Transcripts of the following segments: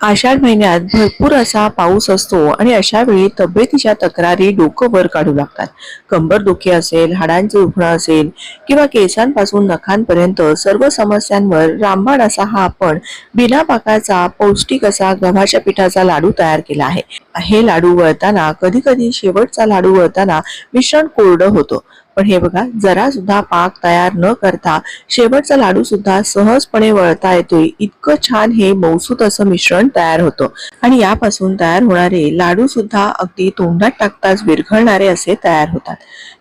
आषाढ महिन्यात भरपूर असा पाऊस असतो आणि अशा वेळी तब्येतीच्या तक्रारी डोकं वर काढू लागतात. कंबर दुखी असेल हाडांचे दुखणं असेल किंवा केसांपासून नखांपर्यंत सर्व समस्यांवर रामबाण असा हा आपण बिना पाकाचा पौष्टिक असा गव्हाच्या पिठाचा लाडू तयार केला आहे. हे लाडू वळताना कधी कधी शेवटचा लाडू वळताना मिश्रण कोरडं होतं. पण हे बघा जरा सुद्धा पाक तयार न करता शेवटचा लाडू सुद्धा सहजपणे वळता येतोय. इतकं छान हे मौसूत असं मिश्रण तयार होतं. आणि यापासून तयार होणारे लाडू सुद्धा अगदी तोंडात टाकताच विरघळणारे असे तयार होतात.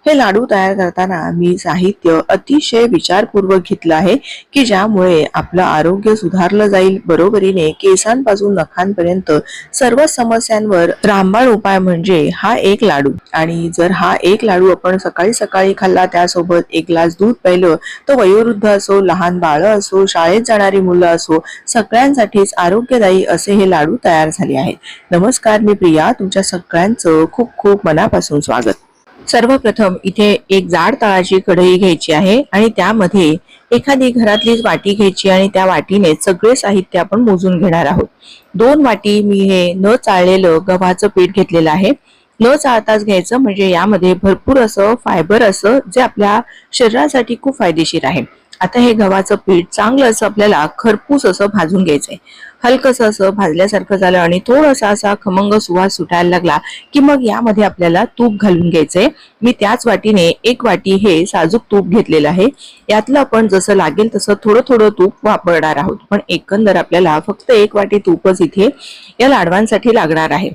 हे लाडू तयार करताना मी साहित्य अतिशय विचारपूर्वक घेतलं आहे की ज्यामुळे आपलं आरोग्य सुधारलं जाईल. बरोबरीने केसांपासून नखांपर्यंत सर्व समस्यांवर रामबाण उपाय म्हणजे हा एक लाडू. आणि जर हा एक लाडू आपण सकाळी सकाळी खाल्ला त्यासोबत एक ग्लास दूध प्यायलं तर वयोवृद्ध असो लहान बाळं असो शाळेत जाणारी मुलं असो सगळ्यांसाठीच आरोग्यदायी असे हे लाडू तयार झाले आहेत. नमस्कार मी प्रिया तुमच्या सगळ्यांचं खूप खूप मनापासून स्वागत. सर्वप्रथम इथे एक जाड तळाची कढई घ्यायची आहे आणि त्यामध्ये एखादी घरातलीच वाटी घ्यायची आणि त्या वाटीने सगळे साहित्य आपण मोजून घेणार आहोत. दोन वाटी मी हे न चाळलेलं गव्हाचं पीठ घेतलेलं आहे. न चाळताच घ्यायचं म्हणजे यामध्ये भरपूर असं फायबर असं जे आपल्या शरीरासाठी खूप फायदेशीर आहे. आता हे गव्हाचं पीठ चांगलं असं आपल्याला खरपूस असं भाजून घ्यायचंय. हलकस असं भाजल्यासारखं झालं आणि थोडासा असा खमंग सुवास सुटायला लागला की मग यामध्ये आपल्याला तूप घालून घ्यायचंय. मी त्याच वाटीने एक वाटी हे साजूक तूप घेतलेलं आहे. यातलं आपण जसं लागेल तसं थोडं थोडं तूप वापरणार आहोत. पण एकंदर आपल्याला फक्त एक वाटी तूपच इथे या लाडवांसाठी लागणार आहे.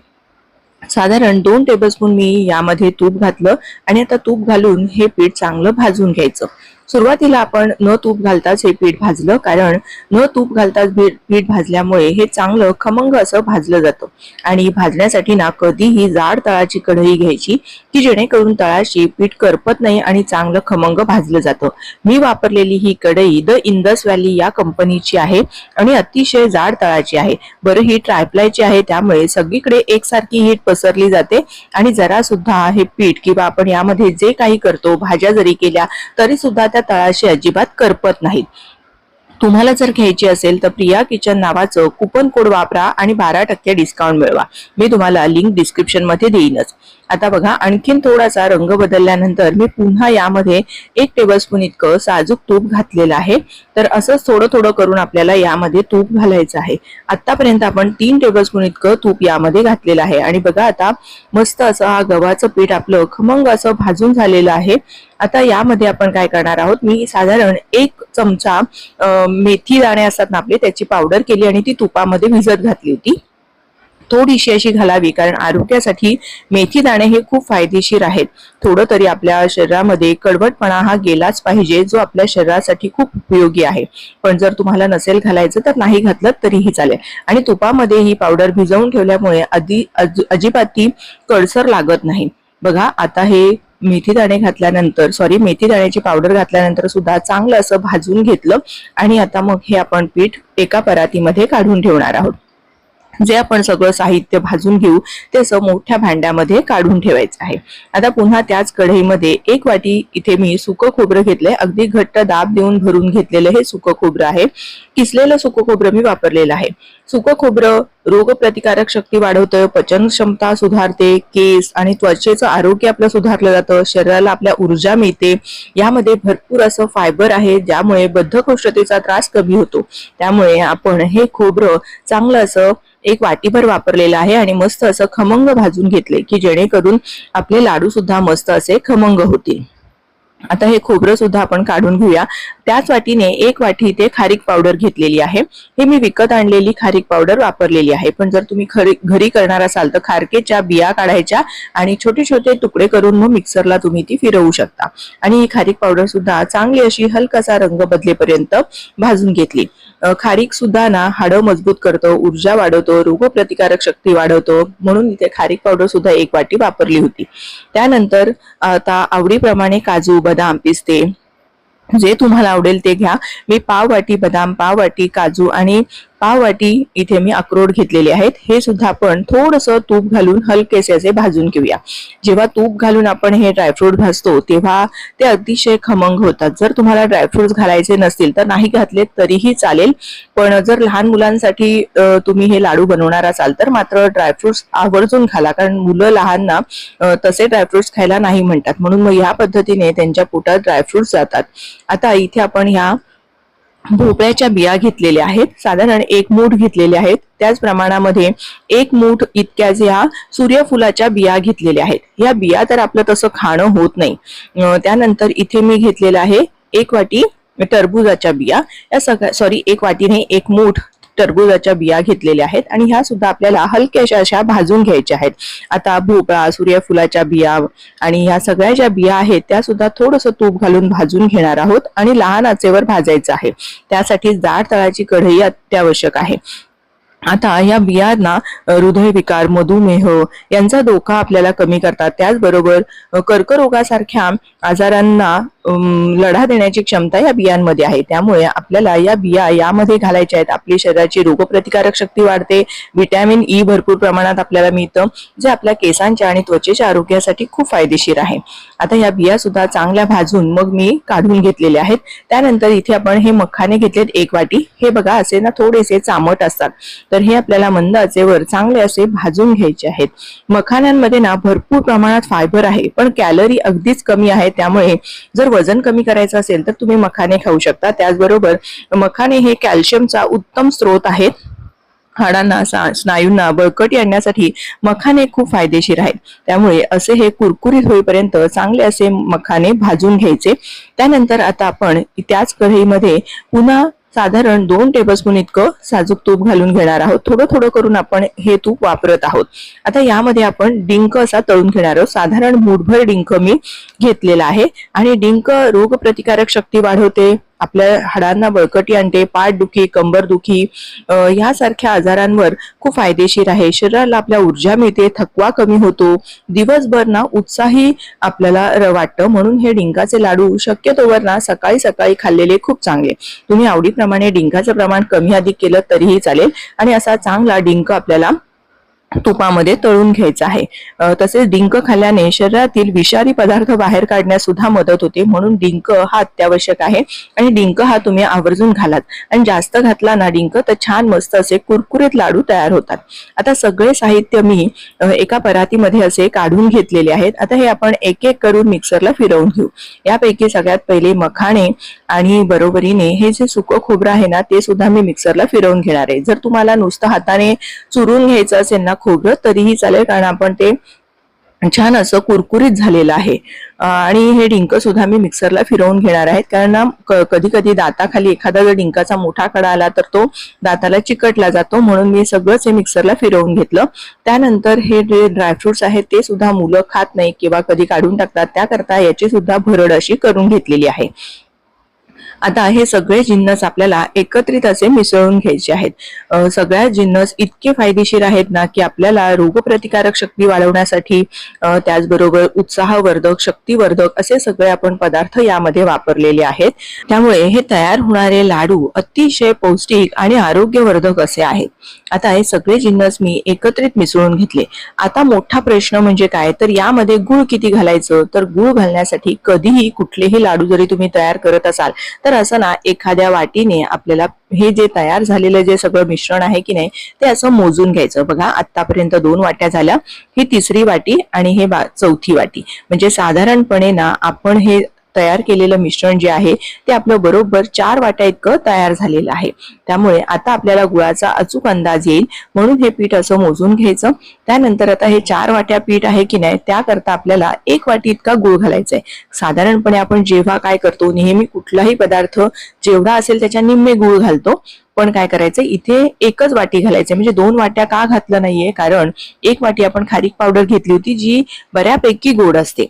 साधारण दोन टेबलस्पून मी यामध्ये तूप घातलं आणि आता तूप घालून हे पीठ चांगलं भाजून घ्यायचं. सुरुवातीला आपण न तूप घालताच हे पीठ भाजलं कारण न तूप घालताच पीठ भाजल्यामुळे हे चांगलं खमंग असं भाजलं जातं. आणि भाजण्यासाठी ना कधीही जाड तळाची कढई घ्यायची की जेणेकरून तळाशी पीठ करपत नाही आणि चांगलं खमंग भाजलं जातं. मी वापरलेली ही कढई द इंदस व्हॅली या कंपनीची आहे आणि अतिशय जाड तळाची आहे. बरं ही ट्रायप्लायची आहे त्यामुळे सगळीकडे एकसारखी हीट पसरली जाते आणि जरा सुद्धा हे पीठ किंवा आपण यामध्ये जे काही करतो भाज्या जरी केल्या तरी सुद्धा त्या तळाशी अजिबात करपत नाहीत. तुम्हाला जर घ्यायची असेल तर प्रिया किचन नावाचं कुपन कोड वापरा आणि बारा टक्के डिस्काउंट मिळवा. मी तुम्हाला लिंक डिस्क्रिप्शनमध्ये देईनच. आता बघा आणखीन थोडासा रंग बदलल्यानंतर मी पुन्हा यामध्ये एक टेबलस्पून इतकं साजूक तूप घातलेलं आहे. तर असंच थोडं थोडं करून आपल्याला यामध्ये तूप घालायचं आहे. आतापर्यंत आपण तीन टेबलस्पून इतकं तूप यामध्ये घातलेलं आहे. आणि बघा आता मस्त असं हा गव्हाचं पीठ आपलं खमंग असं भाजून झालेलं आहे. आता यामध्ये आपण काय करणार आहोत? मी साधारण एक चमचा मेथी दाणे असतात ना आपले त्याची पावडर केली आणि ती तुपामध्ये भिजत घातली होती. थोडीशी अशी घालावी कारण आरोग्यासाठी मेथी दाणे हे खूप फायदेशीर आहेत. थोडं तरी आपल्या शरीरामध्ये कडवटपणा हा गेलाच पाहिजे जो आपल्या शरीरासाठी खूप उपयोगी आहे. पण जर तुम्हाला नसेल घालायचं तर नाही घातलं तरीही चालेल. आणि तुपामध्ये ही पावडर भिजवून ठेवल्यामुळे आधी अजिबात ती कडसर लागत नाही. बघा आता हे मेथी दाणे घातल्यानंतर सॉरी मेथी दाण्याची पावडर घातल्यानंतर सुद्धा चांगलं असं भाजून घेतलं आणि आता मग हे आपण पीठ एका परातीमध्ये काढून ठेवणार आहोत. जे आपण सगळं साहित्य भाजून घेऊ ते असं मोठ्या भांड्यामध्ये काढून ठेवायचं आहे. आता पुन्हा त्याच कढईमध्ये एक वाटी इथे मी सुकं खोबरं घेतलंय. अगदी घट्ट दाब देऊन भरून घेतलेलं हे सुकं खोबरं आहे. किसलेलं सुकं खोबरं मी वापरलेलं आहे. सुकं खोबरं रोगप्रतिकारक शक्ती वाढवतं पचन क्षमता सुधारते केस आणि त्वचेचं आरोग्य आपलं सुधारलं जातं शरीराला आपल्या ऊर्जा मिळते. यामध्ये भरपूर असं फायबर आहे ज्यामुळे बद्धकोष्ठतेचा त्रास कमी होतो. त्यामुळे आपण हे खोबरं चांगलं असं एक वाटीभर वापरलेलं आहे आणि मस्त असं खमंग भाजून घेतले की जेणेकरून आपले लाडू सुद्धा मस्त असे खमंग होतील. आता हे खोबरं सुद्धा आपण काढून घेऊया. त्याच वाटीने एक वाटी इथे खारीक पावडर घेतलेली आहे. हे मी विकत आणलेली खारीक पावडर वापरलेली आहे. पण जर तुम्ही खरी घरी करणार असाल तर खारकेच्या बिया काढायच्या आणि छोटे छोटे तुकडे करून मग मिक्सरला तुम्ही ती फिरवू शकता. आणि ही खारीक पावडर सुद्धा चांगली अशी हलकासा रंग बदलेपर्यंत भाजून घेतली. खारीक सुद्धा ना हाडं मजबूत करतो ऊर्जा वाढवतो रोगप्रतिकारक शक्ती वाढवतो म्हणून इथे खारीक पावडर सुद्धा एक वाटी वापरली होती. त्यानंतर आता आवडीप्रमाणे काजू बदाम पिस्ते जे तुम्हाला आवडेल ते घ्या. मी पाव वाटी बदाम पाव वाटी काजू आणि पाव वाटी इथे मी अक्रोड घेतलेले आहेत. हे सुद्धा आपण थोडस तूप घालून हलकेसे असे भाजून घेऊया. जेव्हा तूप घालून आपण हे ड्रायफ्रूट भाजतो तेव्हा ते अतिशय खमंग होतात. जर तुम्हाला ड्रायफ्रुट्स घालायचे नसतील तर नाही घातले तरीही चालेल. पण जर लहान मुलांसाठी तुम्ही हे लाडू बनवणार असाल तर मात्र ड्रायफ्रुट्स आवर्जून घाला. कारण मुलं लहानना तसे ड्रायफ्रुट्स खायला नाही म्हणतात. म्हणून मग ह्या पद्धतीने त्यांच्या पोटात ड्रायफ्रुट्स जातात. आता इथे आपण ह्या भोपळ्याच्या बिया घेतलेल्या आहेत. साधारण एक मूठ घेतलेले आहेत. त्याच प्रमाणामध्ये एक मूठ इतक्या ज्या सूर्यफुलाच्या बिया घेतलेल्या आहेत. या बिया तर आपलं तसं खाणं होत नाही. त्यानंतर इथे मी घेतलेलं आहे एक वाटी टरबुजाच्या बिया. या सगळ्या सॉरी एक वाटीने एक मूठ टरबुजाच्या बिया घेतलेल्या आहेत आणि ह्या सुद्धा आपल्याला हलक्याशा अशा भाजून घ्यायच्या आहेत. आता भोपळा सूर्यफुलाच्या बिया आणि ह्या सगळ्या ज्या बिया आहेत त्या सुद्धा थोडंसं तूप घालून भाजून घेणार आहोत आणि लहान आचेवर भाजायचं आहे. त्यासाठी जाड तळाची कढई अत्यावश्यक आहे. आता या बियांना हृदयविकार मधुमेह यांचा धोका आपल्याला कमी करतात. त्याचबरोबर कर्करोगासारख्या आजारांना लढा देण्याची क्षमता या बियांमध्ये आहे. त्यामुळे आपल्याला या बिया यामध्ये घालायच्या आहेत. आपली शरीराची रोगप्रतिकारक शक्ती वाढते. व्हिटॅमिन ई भरपूर प्रमाणात आपल्याला मिळतं जे आपल्या केसांच्या आणि त्वचेच्या आरोग्यासाठी खूप फायदेशीर आहे. आता या बिया सुद्धा चांगल्या भाजून मग मी काढून घेतलेल्या आहेत. त्यानंतर इथे आपण हे मखाने घेतलेत एक वाटी. हे बघा असे ना थोडेसे चामट असतात. तर हे आपल्याला मंद आचेवर चांगले असे भाजून घ्यायचे आहेत. मखाण्यांमध्ये ना भरपूर प्रमाणात फायबर आहे पण कॅलरी अगदीच कमी आहे. त्यामुळे जर वजन कमी करायचं असेल तर तुम्ही मखाने खाऊ शकता. त्याचबरोबर मखाने हे कॅल्शियमचा उत्तम स्रोत आहेत. हाडांना सा- स्नायूंना बळकटी आणण्यासाठी मखाने खूप फायदेशीर आहेत. त्यामुळे असे हे कुरकुरीत होईपर्यंत चांगले असे मखाने भाजून घ्यायचे. त्यानंतर आता आपण त्याच कढईमध्ये पुन्हा साधारण दोन टेबलस्पून इतकं साजूक तूप घालून घेणार आहोत. थोडं थोडं करून आपण हे तूप वापरत आहोत. आता यामध्ये आपण डिंक असा तळून घेणार आहोत. साधारण मूठभर डिंक मी घेतलेला आहे. आणि डिंक रोगप्रतिकारक शक्ती वाढवते. आपल्या हाडांना बळकटी आणते पाठदुखी कंबरदुखी ह्यासारख्या आजारांवर खूप फायदेशीर आहे. शरीराला आपल्या ऊर्जा मिळते थकवा कमी होतो दिवसभर ना उत्साही आपल्याला र- वाटतं. म्हणून हे डिंकाचे लाडू शक्यतोवर ना सकाळी सकाळी खाल्लेले खूप चांगले. तुम्ही आवडीप्रमाणे डिंकाचं प्रमाण कमी अधिक केलं तरीही चालेल. आणि असा चांगला डिंक आपल्याला तुपामध्ये तळून घ्यायचा आहे. तसेच डिंक खाल्ल्याने शरीरातील विषारी पदार्थ बाहेर काढण्यास सुद्धा मदत होते. म्हणून डिंक हा अत्यावश्यक आहे. आणि डिंक हा तुम्ही आवर्जून घालात. आणि जास्त घातला ना डिंक तर छान मस्त असे कुरकुरीत लाडू तयार होतात. आता सगळे साहित्य मी एका परातीमध्ये असे काढून घेतलेले आहेत. आता हे आपण एक एक करून मिक्सरला फिरवून घेऊ. यापैकी सगळ्यात पहिले मखाणे आणि बरोबरीने हे जे सुकं खोबरं आहे ना ते सुद्धा मी मिक्सरला फिरवून घेणार आहे. जर तुम्हाला नुसतं हाताने चुरून घ्यायचं असेल ना खोबरं तरीही चालेल कारण आपण ते छान असं कुरकुरीत झालेलं आहे. आणि हे डिंक सुद्धा मी मिक्सरला फिरवून घेणार आहेत कारण कधी कधी दाताखाली एखादा जर डिंकाचा मोठा कडा आला तर तो दाताला चिकटला जातो म्हणून मी सगळंच हे मिक्सरला फिरवून घेतलं. त्यानंतर हे जे ड्रायफ्रुट्स आहेत ते सुद्धा मुलं खात नाही किंवा कधी काढून टाकतात त्याकरता याची सुद्धा भरड अशी करून घेतलेली आहे. आता हे सगळे जिन्नस आपल्याला एकत्रित असे मिसळून घ्यायचे आहेत. सगळ्या जिन्नस इतके फायदेशीर आहेत ना की आपल्याला रोगप्रतिकारक शक्ती वाढवण्यासाठी त्याचबरोबर उत्साहवर्धक शक्तिवर्धक असे सगळे आपण पदार्थ यामध्ये वापरलेले आहेत. त्यामुळे हे तयार होणारे लाडू अतिशय पौष्टिक आणि आरोग्यवर्धक असे आहेत. आता हे सगळे जिन्नस मी एकत्रित मिसळून घेतले. आता मोठा प्रश्न म्हणजे काय? तर यामध्ये गुळ किती घालायचं? तर गुळ घालण्यासाठी कधीही कुठलेही लाडू जरी तुम्ही तयार करत असाल तर असं ना एखाद्या वाटीने आपल्याला हे जे तयार झालेलं जे सगळं मिश्रण आहे की नाही ते असं मोजून घ्यायचं. बघा आतापर्यंत दोन वाट्या झाल्या. ही तिसरी वाटी आणि हे चौथी वाटी. म्हणजे साधारणपणे ना आपण हे तयार केलेलं मिश्रण जे आहे ते आपलं बरोबर चार वाट्या इतकं तयार झालेलं आहे. त्यामुळे आता आपल्याला गुळाचा अचूक अंदाज येईल. म्हणून हे पीठ असं मोजून घ्यायचं. त्यानंतर आता हे चार वाट्या पीठ आहे की नाही त्याकरता आपल्याला एक वाटी इतका गुळ घालायचा आहे साधारणपणे आपण जेव्हा काय करतो नेहमी कुठलाही पदार्थ जेवढा असेल त्याच्या निम्मे गुळ घालतो. पण काय करायचं इथे एकच वाटी घालायचं म्हणजे दोन वाट्या का घातलं नाहीये? कारण एक वाटी आपण खारीक पावडर घेतली होती जी बऱ्यापैकी गोड असते.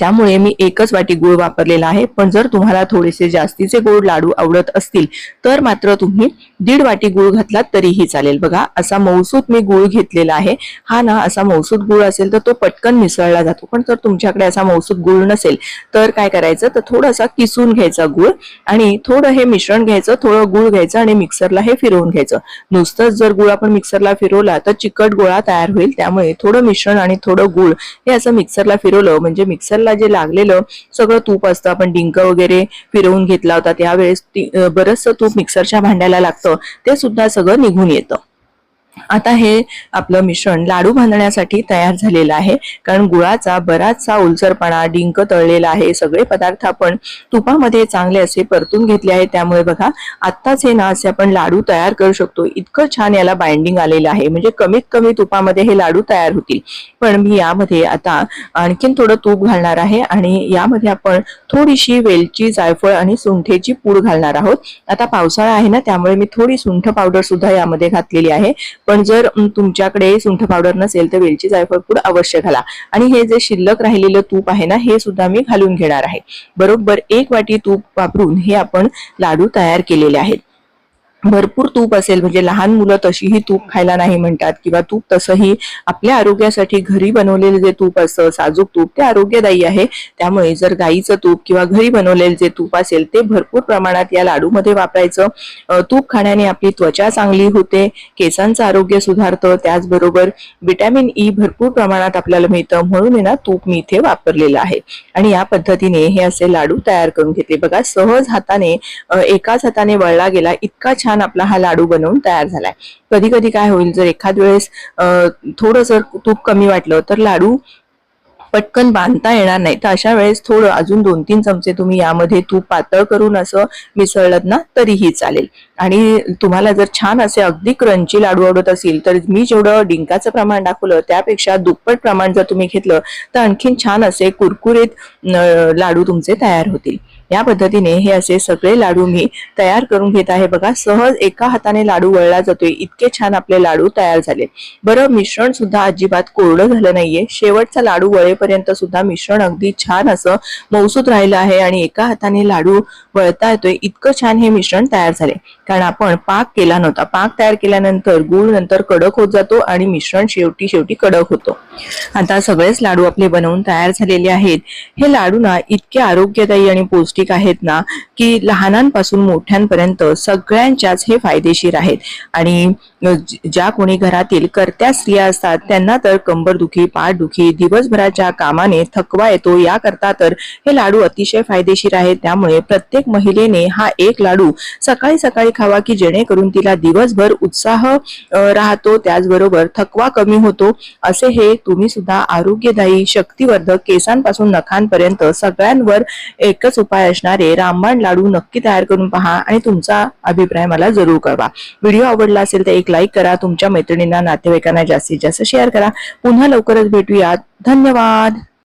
त्यामुळे मी एकच वाटी गुळ वापरलेला आहे. पण जर तुम्हाला थोडेसे जास्तीचे गोड लाडू आवडत असतील तर मात्र तुम्ही दीड वाटी गुळ घातलात तरीही चालेल. बघा असा मौसूद मी गुळ घेतलेला आहे. हा ना असा मौसूद गुळ असेल तर तो पटकन मिसळला जातो. पण जर तुमच्याकडे असा मौसूद गुळ नसेल तर काय करायचं? तर थोडासा किसून घ्यायचा गुळ आणि थोडं हे मिश्रण घ्यायचं थोडं गुळ घ्यायचं आणि मिक्सरला हे फिरवून घ्यायचं. नुसतंच जर गुळ आपण मिक्सरला फिरवला तर चिकट गोळा तयार होईल. त्यामुळे थोडं मिश्रण आणि थोडं गुळ हे असं मिक्सरला फिरवलं म्हणजे मिक्सरला जे लागलेलं सगळं तूप असतं आपण डिंक वगैरे फिरवून घेतला होता त्यावेळेस बरंचसं तूप मिक्सरच्या भांड्याला लागतं ते सुद्धा सगळं निघून येतं. आता हे आपलं मिश्रण लाडू बांधण्यासाठी तयार झालेलं आहे. कारण गुळाचा बराचसा ओलसरपणा डिंक तळलेला आहे सगळे पदार्थ आपण तुपामध्ये चांगले असे परतून घेतले आहे त्यामुळे बघा आत्ताच हे ना असे आपण लाडू तयार करू शकतो. इतकं छान याला बाइंडिंग आलेलं आहे. म्हणजे कमीत कमी तुपामध्ये हे लाडू तयार होतील. पण मी यामध्ये आता आणखीन थोडं तूप घालणार आहे आणि यामध्ये आपण थोडीशी वेलची जायफळ आणि सुंठेची पूड घालणार आहोत. आता पावसाळा आहे ना त्यामुळे मी थोडी सुंठ पावडर सुद्धा यामध्ये घातलेली आहे. पण जर तुमच्याकडे सुंठ पावडर नसेल तर वेलची जायफळ पूड अवश्य घाला. आणि हे जे शिल्लक राहिलेलं तूप आहे ना हे सुद्धा मी घालून घेणार आहे. बरोबर एक वाटी तूप वापरून हे आपण लाडू तयार केलेले आहेत. भरपूर तूप असेल म्हणजे लहान मुलं तशीही तूप खायला नाही म्हणतात किंवा तूप तसंही आपल्या आरोग्यासाठी घरी बनवलेलं जे तूप असतं साजूक तूप ते आरोग्यदायी आहे. त्यामुळे जर गाईचं तूप किंवा घरी बनवलेलं जे तूप असेल ते भरपूर प्रमाणात या लाडूमध्ये वापरायचं. तूप खाण्याने आपली त्वचा चांगली होते केसांचं आरोग्य सुधारतं त्याचबरोबर विटॅमिन ई भरपूर प्रमाणात आपल्याला मिळतं. म्हणून आहे ना तूप मी इथे वापरलेलं आहे. आणि या पद्धतीने हे असे लाडू तयार करून घेतले. बघा सहज हाताने एकाच हाताने वळला गेला इतका छान आपला हा लाडू बनवून तयार झालाय. कधी कधी काय होईल जर एखाद वेळेस थोडं जर तूप कमी वाटलं तर लाडू पटकन बांधता येणार नाही. तर अशा वेळेस थोडं अजून दोन तीन चमचे तुम्ही यामध्ये तूप पातळ करून असं मिसळलं ना तरीही चालेल. आणि तुम्हाला जर छान असे अगदी क्रंची लाडू आवडत असतील तर मी जेवढं डिंकाचं प्रमाण दाखवलं त्यापेक्षा दुप्पट प्रमाण जर तुम्ही घेतलं तर आणखीन छान असे कुरकुरीत लाडू तुमचे तयार होतील. या पद्धतीने हे असे सगळे लाडू मी तयार करून घेत आहे. बघा सहज एका हाताने लाडू वळला जातोय. इतके छान आपले लाडू तयार झाले. बरं मिश्रण सुद्धा अजिबात कोरडं झालं नाहीये. शेवटचा लाडू वळेपर्यंत सुद्धा मिश्रण अगदी छान असं मौसूत राहिलं आहे आणि एका हाताने लाडू वळता येतोय. इतकं छान हे मिश्रण तयार झाले. कारण आपण पाक केला नव्हता. पाक तयार केल्यानंतर गुळ नंतर कडक होत जातो आणि मिश्रण शेवटी शेवटी कडक होतो. आता सगळेच लाडू आपले बनवून तयार झालेले आहेत. हे लाडू ना इतके आरोग्यदायी आणि पौष्टिक आहेत ना की लहानांपासून मोठ्यांपर्यंत सगळ्यांच्याच हे फायदेशीर आहेत. आणि ज्या कोणी घरातील करत्या स्त्रिया असतात त्यांना तर कंबरदुखी पाठदुखी दिवसभराच्या कामाने थकवा येतो याकरता तर हे लाडू अतिशय फायदेशीर आहेत. त्यामुळे प्रत्येक महिलेने हा एक लाडू सकाळी सकाळी खावा की जेणेकरून तिला दिवसभर उत्साह राहतो त्याचबरोबर थकवा कमी होतो. असे हे तुम्ही सुद्धा आरोग्यदायी शक्तिवर्धक केसांपासून नखांपर्यंत सगळ्यांवर एकच उपाय असणारे रामबाण लाडू नक्की तयार करून पहा आणि तुमचा अभिप्राय मला जरूर कळवा. व्हिडिओ आवडला असेल तर एक लाईक करा तुमच्या मैत्रिणींना नातेवाईकांना जास्तीत जास्त शेअर करा. पुन्हा लवकरच भेटूयात. धन्यवाद!